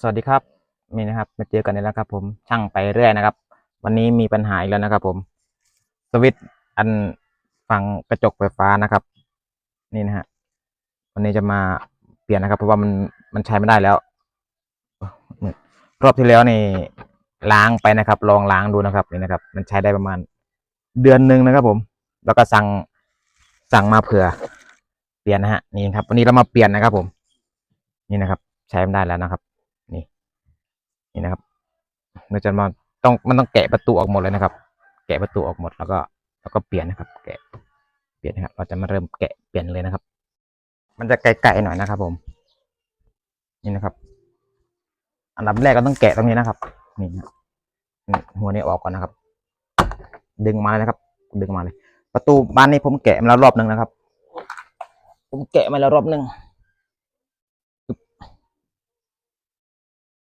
สวัสดีครับนี่นะครับ มาเจอกันอีกแล้วครับ ผมช่างไปเรื่อยนะครับ วันนี้มีปัญหาอีกแล้วนะครับ ผม สวิตช์อันฝั่งกระจกไฟฟ้านะครับ นี่นะฮะวันนี้จะมาเปลี่ยนนะครับ เพราะว่ามันมันใช้ไม่ได้แล้ว รอบที่แล้วนี่ล้างไปนะครับ ลองล้างดูนะครับนี่นะครับ มันใช้ได้ประมาณเดือนหนึ่งนะครับ ผม แล้วก็สั่งสั่งมาเผื่อ เปลี่ยนนะฮะนี่ครับ วันนี้เรามาเปลี่ยนนะครับ ผม นี่นะครับ ใช้ไม่ได้แล้วนะครับ นี่นะครับเราจะมาต้องมันต้องแกะประตูออกหมดเลยนะครับ แกะประตูออกหมดแล้วก็แล้วก็เปลี่ยนนะครับ แกะเปลี่ยนนะครับ เราจะมาเริ่มแกะเปลี่ยนเลยนะครับ มันจะไกลๆหน่อยนะครับ ผม นี่นะครับ อันดับแรกก็ต้องแกะตรงนี้นะครับ นี่นะนี่หัวนี้ออกก่อนนะครับ ดึงมาเลยนะครับ ดึงมาเลย ประตูบ้านนี้ผมแกะมาแล้วรอบหนึ่งนะครับ ผมแกะมาแล้วรอบหนึ่ง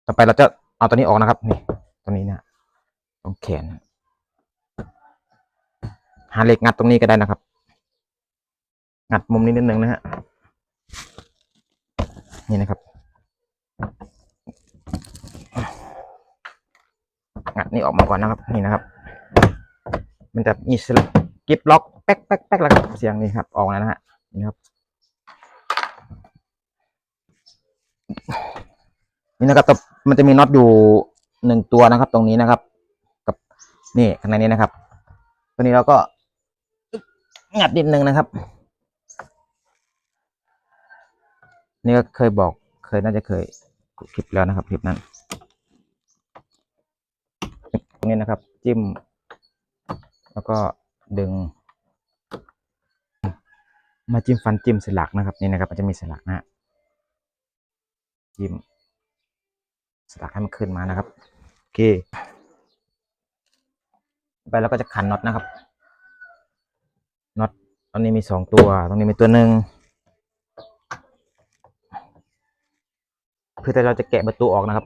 ต่อไปเราจะ เอาตัวนี้ออกนะครับ นี่ตัวนี้เนี่ยตรงแขนหาเหล็กงัดตรงนี้ก็ได้นะครับ งัดมุมนี้นิดนึงนะฮะนี่นะครับ งัดนี่ออกมาก่อนนะครับ นี่นะครับ มันจะมีสลักกิฟล็อกแป๊กแป๊กแป๊กแล้วครับเสียงนี่ครับ ออกแล้วนะฮะนี่ครับ นี่นะครับแต่มันจะมีน็อตอยู่หนึ่งตัวนะครับ ตรงนี้นะครับ กับนี่ข้างในนี้นะครับตัวนี้เราก็งัดนิดนึงนะครับ นี่ก็เคยบอกเคยน่าจะเคยคลิปแล้วนะครับคลิปนั้นตรงนี้นะครับ จิ้ม แล้วก็ดึง มาจิ้มฟันจิ้มสลักนะครับ นี่นะครับ มันจะมีสลักนะฮะจิ้ม สลักให้มันขึ้นมานะครับโอเค ไปแล้วก็จะขันน็อตนะครับน็อตตรงนี้มีสองตัว ตรงนี้มีตัวหนึ่งเพื่อที่เราจะแกะประตูออกนะครับ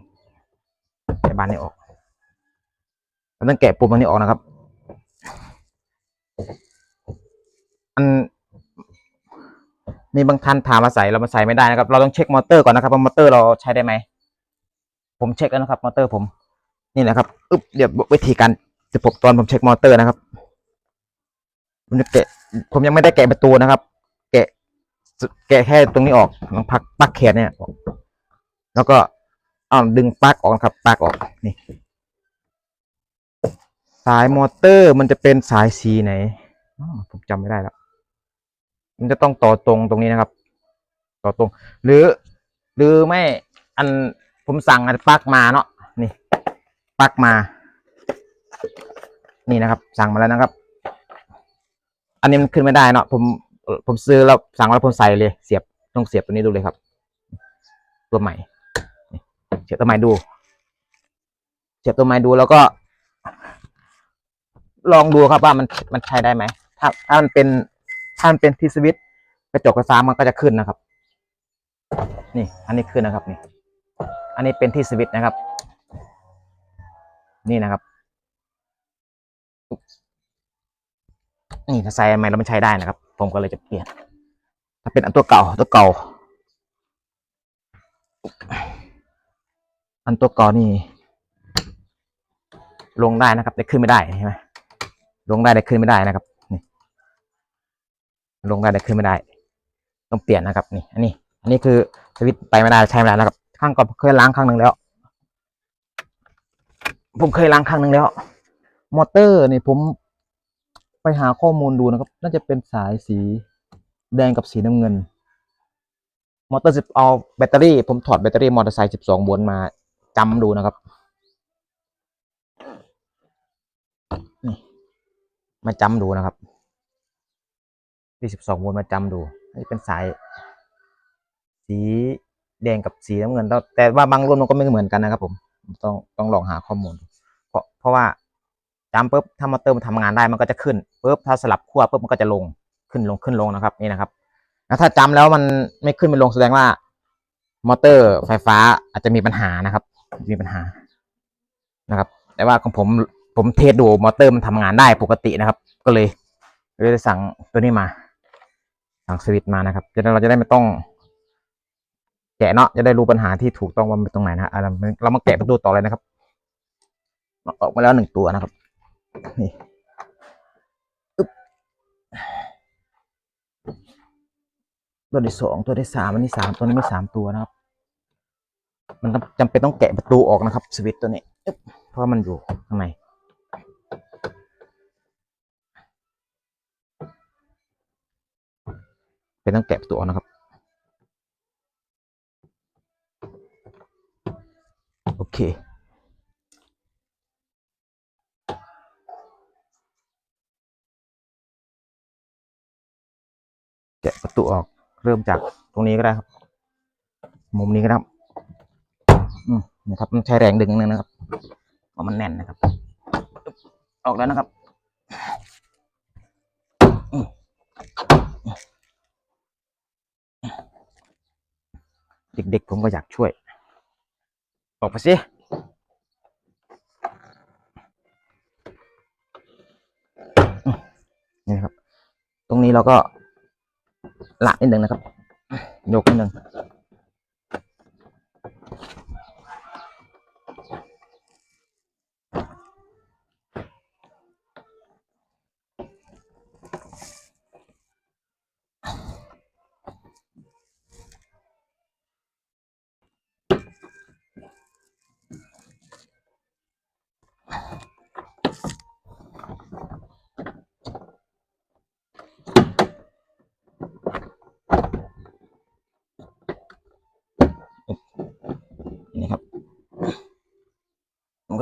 แกะบานนี้ออกเราต้องแกะปุ่มอันนี้ออกนะครับ อันมีบางท่านถามมาใส่เรามาใส่ไม่ได้นะครับ เราต้องเช็คมอเตอร์ก่อนนะครับว่ามอเตอร์เราใช้ได้ไหม ผมเช็คแล้วนะครับมอเตอร์ผมนี่นะครับอึ๊บเดี๋ยววิธีการจะผมตอนผมเช็คมอเตอร์นะครับผมจะแกะผมยังไม่ได้แกะประตูนะครับ แกะ แกะแค่ตรงนี้ออกลองพักปลักแขนเนี่ยแล้วก็อ้าดึงปลั๊กออกนะครับปลั๊กออกนี่ สายมอเตอร์มันจะเป็นสายสีไหนผมจำไม่ได้แล้ว มันจะต้องต่อตรงตรงนี้นะครับ ต่อตรง หรือ หรือไม่อัน ผมสั่งอันปักมาเนาะนี่ปักมา นี่นะครับ สั่งมาแล้วนะครับ อันนี้มันขึ้นไม่ได้เนาะผมผมซื้อแล้วสั่งแล้วผมใส่เลย เสียบต้องเสียบตัวนี้ดูเลยครับ ตัวใหม่เสียบตัวใหม่ดู เสียบตัวใหม่ดูแล้วก็ ลองดูครับว่ามันมันใช้ได้ไหมถ้าถ้ามันเป็นถ้ามันเป็นที่สวิตช์กระจกกระซ้ามันก็จะขึ้นนะครับ นี่ อันนี้ขึ้นนะครับนี่ อันนี้เป็นที่สวิตนะครับ นี่นะครับ นี่ถ้าใส่ใหม่แล้วมันใช้ได้นะครับ ผมก็เลยจะเปลี่ยน ถ้าเป็นอันตัวเก่าตัวเก่า อันตัวเก่านี่ ลงได้นะครับ แต่ขึ้นไม่ได้ใช่ไหมลงได้แต่ขึ้นไม่ได้นะครับนี่ลงได้แต่ขึ้นไม่ได้ ต้องเปลี่ยนนะครับ นี่ อันนี้ อันนี้คือสวิตไปไม่ได้ใช้ไม่ได้นะครับ ข้างก่อนเคยล้างครั้งหนึ่งแล้ว ผมเคยล้างครั้งหนึ่งแล้ว มอเตอร์นี่ผมไปหาข้อมูลดูนะครับ น่าจะเป็นสายสีแดงกับสีน้ำเงิน มอเตอร์สิบเอาแบตเตอรี่ ผมถอดแบตเตอรี่มอเตอร์ไซค์สิบสองวลต์มาจำดูนะครับนี่มาจำดูนะครับที่สิบสองวลต์มาจำดูนี่เป็นสายสี แดงกับสีน้ำเงินแต่แต่ว่าบางรุ่นมันก็ไม่เหมือนกันนะครับ ผมต้องต้องลองหาข้อมูล เพราะเพราะว่าจำปุ๊บถ้ามอเตอร์มันทำงานได้มันก็จะขึ้นปุ๊บถ้าสลับขั้วปุ๊บมันก็จะลงขึ้นลงขึ้นลงนะครับนี่นะครับถ้าจำแล้วมันไม่ขึ้นไม่ลงแสดงว่า มอเตอร์ไฟฟ้าอาจจะมีปัญหานะครับ มีปัญหานะครับ แต่ว่าของผมผมเทสดูมอเตอร์มันทำงานได้ปกตินะครับ ก็เลยเลยสั่งตัวนี้มา สั่งสวิตมานะครับจะเราจะได้ไม่ต้อง แกะเนาะจะได้รู้ปัญหาที่ถูกต้องว่ามันตรงไหนนะฮะเราเรามาแกะประตูต่อเลยนะครับออกมาแล้วหนึ่งตัวนะครับ นี่ึ๊บตัวที่สองตัวที่สามอันนี้สามตัวนี้มีสามตัวนะครับ มันจำเป็นต้องแกะประตูออกนะครับ สวิตตัวนี้เพราะมันอยู่ข้างในเป็นต้องแกะประตูออกนะครับ โอเค แกะประตูออกเริ่มจากตรงนี้ก็ได้ครับ มุมนี้ก็ได้ครับอืมนะครับใช้แรงดึงนึงนะครับเพราะมันแน่นนะครับ ออกแล้วนะครับเด็กๆผมก็อยากช่วย ออกไปสินี่นะครับ ตรงนี้เราก็ละนิดหนึ่งนะครับ ยกนิดหนึ่ง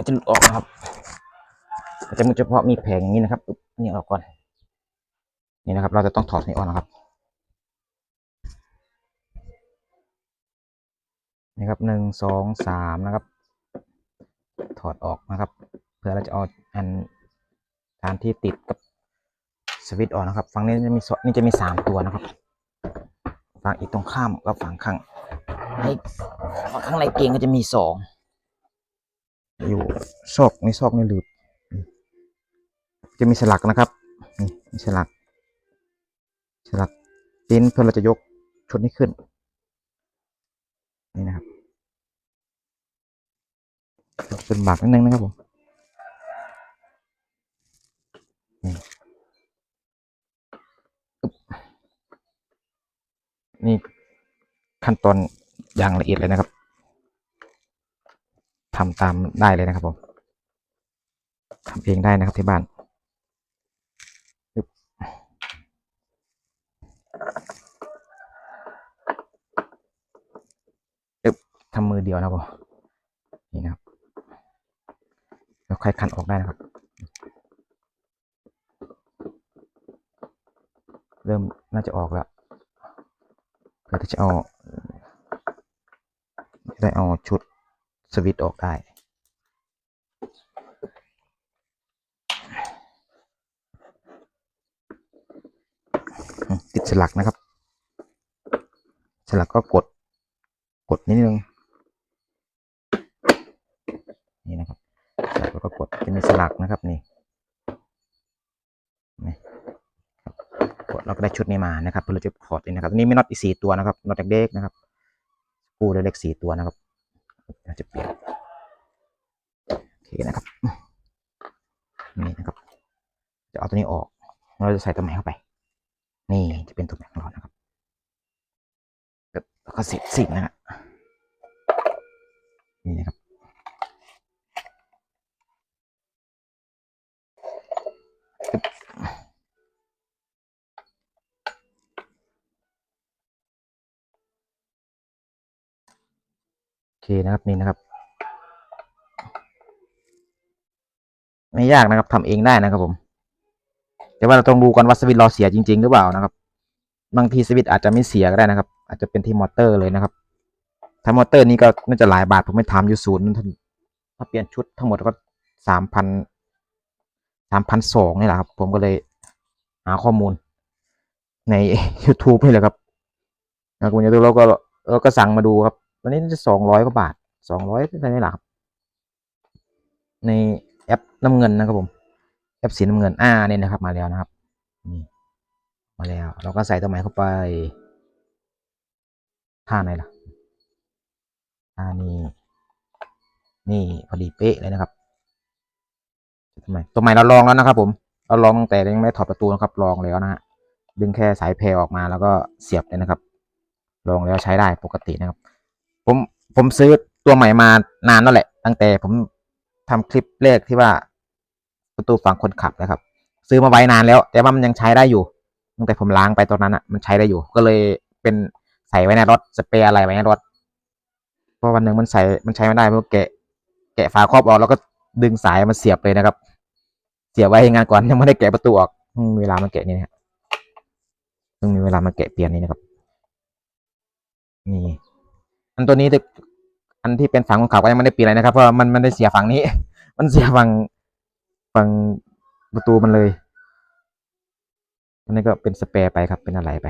จะหลุดออกนะครับจะมีเฉพาะมีแผงอย่างนี้นะครับนี่ออกก่อน นี่นะครับ เราจะต้องถอดนี่ออกนะครับ นี่ครับหนึ่งสองสามนะครับ ถอดออกนะครับ เพื่อเราจะเอาอันฐานที่ติดกับสวิตช์ออกนะครับ ฝั่งนี้จะมีสนี่จะมีสามตัวนะครับ ฝั่งอีกตรงข้ามกับฝั่งข้างในฝั่งข้างในเกงก็จะมีสอง อยู่ซอกในซอกในหลืบจะมีสลักนะครับนี่มีสลัก สลักปิ้นเพื่อเราจะยกชุดนี้ขึ้น นี่นะครับเป็นหมากนิดนึงนะครับผมนี่ขั้นตอนอย่างละเอียดเลยนะครับ ทำตามได้เลยนะครับผมทำเองได้นะครับที่บ้านปึ๊บทำมือเดียวนะครับผมนี่นะครับแล้วค่อยคันออกได้นะครับ เริ่มน่าจะออกแล้วเพื่อที่จะเอาได้เอาชุด สวิตออกได้ ติดสลักนะครับ สลักก็กด กดนิดนึง นี่นะครับสลักแล้วก็กดจะมีสลักนะครับนี่นี่กดเราก็ได้ชุดนี้มานะครับเพื่อเราจะถอดนี่นะครับนี่ไม่น็อตอีสี่ตัวนะครับน็อตเด็กๆนะครับกูเล็กๆสี่ตัวนะครับ เราจะเปลี่ยนโอเคนะครับนี่นะครับ จะเอาตัวนี้ออก เราจะใส่ตัวใหม่เข้าไป นี่จะเป็นตัวแบงของเรานะครับแล้วก็เสร็จสิ้นนะฮะนี่นะครับ เคนะครับนี่นะครับ ไม่ยากนะครับทำเองได้นะครับผม แต่ว่าเราต้องดูก่อนว่าสวิตช์เราเสียจริง ๆ หรือเปล่านะครับ บางทีสวิตช์อาจจะไม่เสียก็ได้นะครับ อาจจะเป็นที่มอเตอร์เลยนะครับถ้ามอเตอร์นี้ก็น่าจะหลายบาทผมไม่ทำอยู่ศูนย์ท่านถ้าเปลี่ยนชุดทั้งหมดก็สามพันสามพันสองนี่แหละครับ ผมก็เลยหาข้อมูลใน YouTube นี่แหละครับนะคุณยูทูบเราก็เราก็สั่งมาดูครับ วันนี้จะสองร้อยกว่าบาทสองร้อยเท่านี้แหละครับในแอปน้ำเงินนะครับผม แอปสีน้ำเงินอ่าเนี่ยนะครับ มาแล้วนะครับนี่มาแล้ว เราก็ใส่ตัวใหม่เข้าไปท่าไหนล่ะอ่านี่นี่พอดีเป๊ะเลยนะครับทำไมตัวใหม่เราลองแล้วนะครับ ผมเราลองตั้งแต่ยังไม่ถอดประตูนะครับ ลองแล้วนะฮะดึงแค่สายเพลออกมาแล้วก็เสียบเลยนะครับ ลองแล้วใช้ได้ปกตินะครับ ผมผมซื้อตัวใหม่มานานแล้วแหละ ตั้งแต่ผมทำคลิปแรกที่ว่าประตูฝั่งคนขับนะครับ ซื้อมาไว้นานแล้ว แต่ว่ามันยังใช้ได้อยู่ ตั้งแต่ผมล้างไปตอนนั้นอะมันใช้ได้อยู่ ก็เลยเป็นใส่ไว้ในรถสเปรย์อะไรไว้ในรถเพราะวันหนึ่งมันใส่มันใช้ไม่ได้เพราะแกะ แกะฝาครอบออกแล้วก็ดึงสายมาเสียบเลยนะครับ เสียบไว้ให้งานก่อนยังไม่ได้แกะประตูออกเวลามันแกะนี่นะฮะต้องมีเวลามาแกะเปลี่ยนนี่นะครับ นี่ อันตัวนี้อันที่เป็นฝั่งคนขับก็ยังไม่ได้เปลี่ยนอะไรนะครับ เพราะมันมันได้เสียฝั่งนี้ มันเสียฝั่งฝั่งประตูมันเลยอันนี้ก็เป็นสเปรย์ไปครับเป็นอะไรไป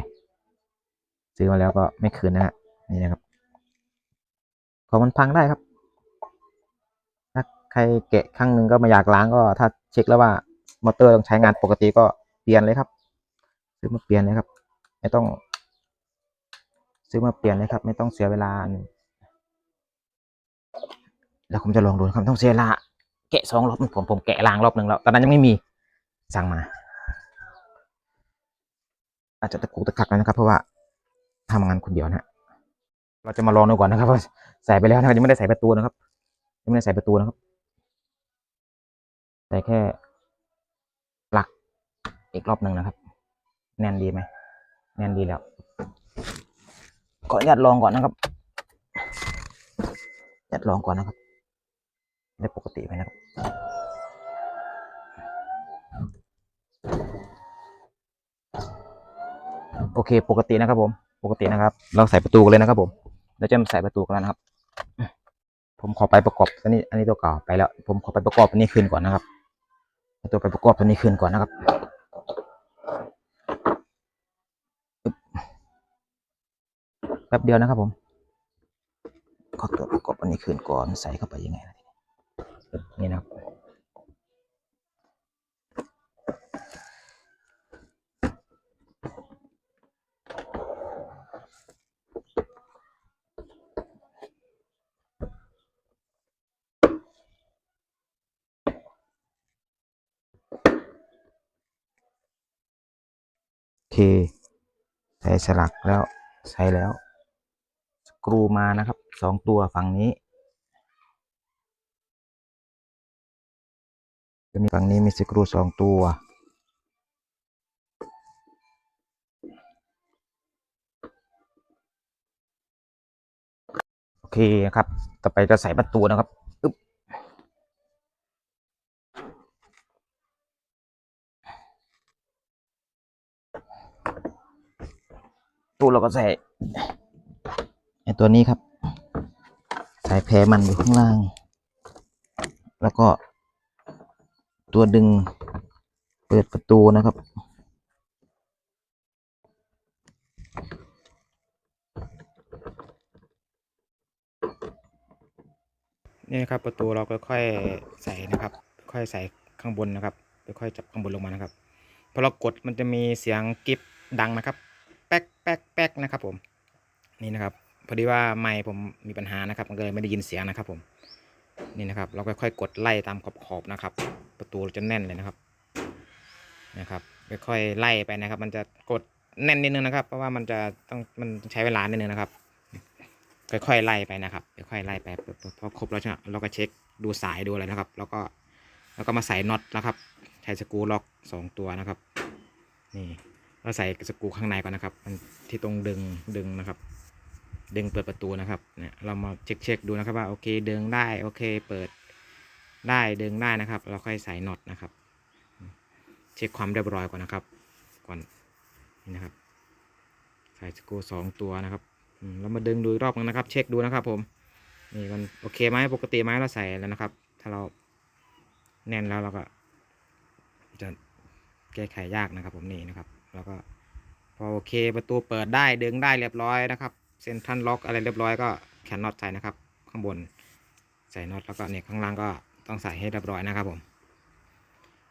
ซื้อมาแล้วก็ไม่คืนนะฮะนี่นะครับของมันพังได้ครับ ถ้าใครแกะครั้งหนึ่งก็ไม่อยากล้างก็ ถ้าเช็คแล้วว่ามอเตอร์ต้องใช้งานปกติก็เปลี่ยนเลยครับ ซื้อมาเปลี่ยนเลยครับ ไม่ต้อง ซื้อมาเปลี่ยนเลยครับ ไม่ต้องเสียเวลา แล้วผมจะลองดูนะครับต้องเสียเวลาแกะสองรอบผมผมแกะล้างรอบหนึ่งแล้วตอนนั้นยังไม่มีสั่งมา อาจจะตะกุกตะกักนะครับ เพราะว่าทำงานคนเดียวนะเราจะมาลองดูก่อนนะครับว่าใส่ไปแล้วนะยังไม่ได้ใส่ประตูนะครับยังไม่ได้ใส่ประตูนะครับใส่แค่ปลักอีกรอบหนึ่งนะครับ แน่นดีไหมแน่นดีแล้ว ขออนุญาตลองก่อนนะครับอนุญาตลองก่อนนะครับ ได้ปกติไหมนะครับ โอเค ปกตินะครับผม ปกตินะครับ เราใส่ประตูกันเลยนะครับ ผมเราจะมาใส่ประตูกันแล้วนะครับ ผมขอไปประกอบอันนี้ อันนี้ตัวเก่าไปแล้ว ผมขอไปประกอบอันนี้คืนก่อนนะครับตัวไปประกอบตัวนี้คืนก่อนนะครับ แป๊บเดียวนะครับผมขอตัวประกอบอันนี้คืนก่อนใส่เข้าไปยังไงล่ะนี่นะครับโอเคใส่สลักแล้วใส่แล้ว กรูมานะครับสองตัวฝั่งนี้ จะมีฝั่งนี้มีสกรูสองตัว โอเคนะครับ ต่อไปจะใส่ประตูนะครับอึ๊บตู้เราก็ใส่ ตัวนี้ครับใส่แพรมันอยู่ข้างล่าง แล้วก็ ตัวดึงเปิดประตูนะครับ นี่นะครับประตูเราค่อยๆใส่นะครับ ค่อยใส่ข้างบนนะครับค่อยจับข้างบนลงมานะครับพอเรากดมันจะมีเสียงกริบดังนะครับ แป๊กแป๊กแป๊กนะครับผมนี่นะครับ พอดีว่าไมค์ผมมีปัญหานะครับ มันก็เลยไม่ได้ยินเสียงนะครับ ผม นี่นะครับ เราค่อยๆกดไล่ตามขอบๆนะครับ ประตูจะแน่นเลยนะครับ นะครับ ค่อยๆไล่ไปนะครับ มันจะกดแน่นนิดนึงนะครับ เพราะว่ามันจะต้องมันใช้เวลานิดนึงนะครับ ค่อยๆไล่ไปนะครับ ค่อยๆไล่ไปพอครบแล้วใช่ไหมเราก็เช็คดูสายดูอะไรนะครับ แล้วก็แล้วก็มาใส่น็อตนะครับ ใช้สกรูล็อกสองตัวนะครับ นี่เราใส่สกรูข้างในก่อนนะครับ มันที่ตรงดึงดึงนะครับ ดึงเปิดประตูนะครับเนี่ยเรามาเช็คเช็คดูนะครับว่าโอเคดึงได้โอเคเปิดได้ดึงได้นะครับ เราค่อยใส่น็อตนะครับ เช็คความเรียบร้อยก่อนนะครับ ก่อนนี่นะครับใส่สกูสองตัวนะครับเรามาดึงดูรอบนึงนะครับ เช็คดูนะครับ ผมนี่มันโอเคไหมปกติไหมเราใส่แล้วนะครับ ถ้าเราแน่นแล้วเราก็ จะแก้ไขยากนะครับ ผมนี่นะครับ แล้วก็พอโอเคประตูเปิดได้ดึงได้เรียบร้อยนะครับ เซ็นทรัลล็อกอะไรเรียบร้อยก็แขนน็อตใส่นะครับ ข้างบนใส่น็อตแล้วก็เนี่ยข้างล่างก็ต้องใส่ให้เรียบร้อยนะครับผม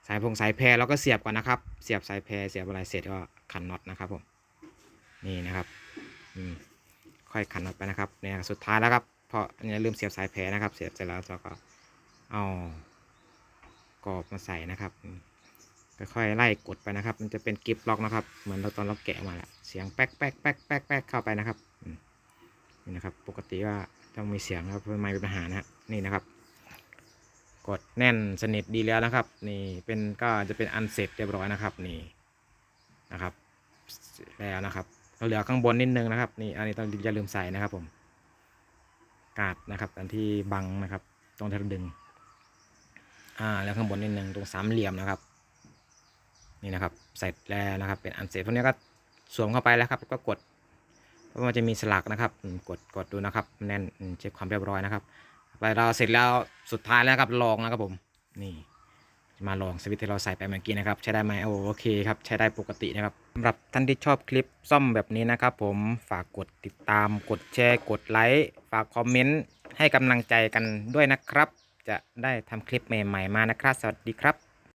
สายพงสายแพรเราก็เสียบก่อนนะครับ เสียบสายแพรเสียบอะไรเสร็จก็ขันน็อตนะครับผมนี่นะครับอืมค่อยขันออกไปนะครับเนี่ยสุดท้ายแล้วครับเพอาะอย่าลืมเสียบสายแผลนะครับ เสียบเสร็จแล้วเราก็เอากรอบมาใส่นะครับค่อยๆไล่กดไปนะครับ มันจะเป็นกิฟล็อกนะครับ เหมือนเราตอนเราแกะมาแหละเสียงแป๊กแป๊กแป๊กแป๊กแป๊กเข้าไปนะครับ นี่นะครับ ปกติว่าต้องมีเสียงครับไม่มีปัญหานะฮะนี่นะครับ กดแน่นสนิทดีแล้วนะครับ นี่เป็นก็จะเป็นอันเสร็จเรียบร้อยนะครับ นี่นะครับ แล้วนะครับเราเหลือข้างบนนิดนึงนะครับ นี่อันนี้ต้องอย่าลืมใส่นะครับ ผม กาดนะครับอันที่บังนะครับ ตรงที่เราดึง อ่า แล้วข้างบนนิดนึงตรงสามเหลี่ยมนะครับ นี่นะครับเสร็จแล้วนะครับ เป็นอันเสร็จพวกนี้ก็สวมเข้าไปแล้วครับ ก็กด เพราะมันจะมีสลักนะครับกดกดดูนะครับแน่นเช็คความเรียบร้อยนะครับไปเราเสร็จแล้วสุดท้ายแล้วครับลองนะครับผมนี่มาลองสวิตช์ที่เราใส่ไปเมื่อกี้นะครับใช้ได้ไหมโอโอเคครับใช้ได้ปกตินะครับสำหรับท่านที่ชอบคลิปซ่อมแบบนี้นะครับ ผมฝากกดติดตาม กดแชร์กดไลค์ฝากคอมเมนต์ให้กำลังใจกันด้วยนะครับ จะได้ทำคลิปใหม่ ๆ มานะครับ สวัสดีครับ